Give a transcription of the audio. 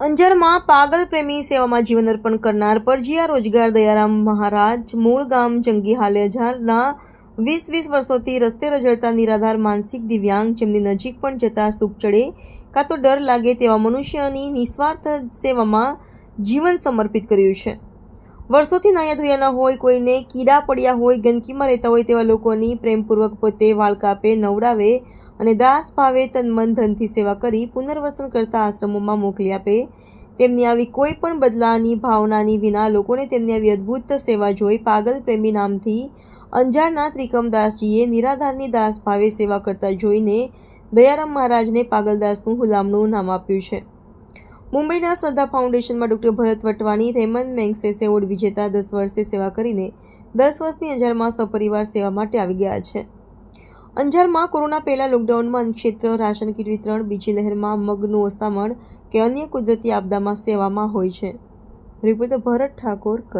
અંજારમાં પાગલ પ્રેમી સેવામાં જીવન અર્પણ કરનાર પરજીયા રોજગાર દયારામ મહારાજ મૂળ ગામ જંગી હાલે અજારના વીસ વીસ વર્ષોથી રસ્તે રજળતા નિરાધાર માનસિક દિવ્યાંગ જેમની નજીક પણ જતા સુખ ચડે કાં તો ડર લાગે તેવા મનુષ્યની નિસ્વાર્થ સેવામાં જીવન સમર્પિત કર્યું છે. વર્ષોથી નાયા ધોયા ન હોય, કોઈને કીડા પડ્યા હોય, ગંદકીમાં રહેતા હોય તેવા લોકોની પ્રેમપૂર્વક પોતે વાળ કાપે, નવડાવે અને દાસ ભાવે તન મન ધનથી સેવા કરી પુનર્વસન કરતા આશ્રમોમાં મોકલી આપે. તેમની આવી કોઈ પણ બદલાની ભાવનાની વિના લોકોને તેમની આવી અદ્ભુત સેવા જોઈ પાગલ પ્રેમી નામથી અંજારના ત્રિકમદાસજીએ નિરાધારની દાસ ભાવે સેવા કરતા જોઈને દયારામ મહારાજને પાગલદાસનું હુલામણું નામ આપ્યું છે. મુંબઈના Shraddha ફાઉન્ડેશનમાં doctor Bharat Vatwani, Ramon Magsaysay award વિજેતા દસ વર્ષે સેવા કરીને દસ વર્ષની અંજારમાં સપરિવાર સેવા માટે આવી ગયા છે. અંજારમાં કોરોના પહેલાં લોકડાઉનમાં ક્ષેત્ર રાશન કીટ વિતરણ, બીજી લહેરમાં મગનું અસામણ કે અન્ય કુદરતી આપદામાં સેવામાં હોય છે. રિપોર્ટર ભરત ઠાકોર કચ્છ.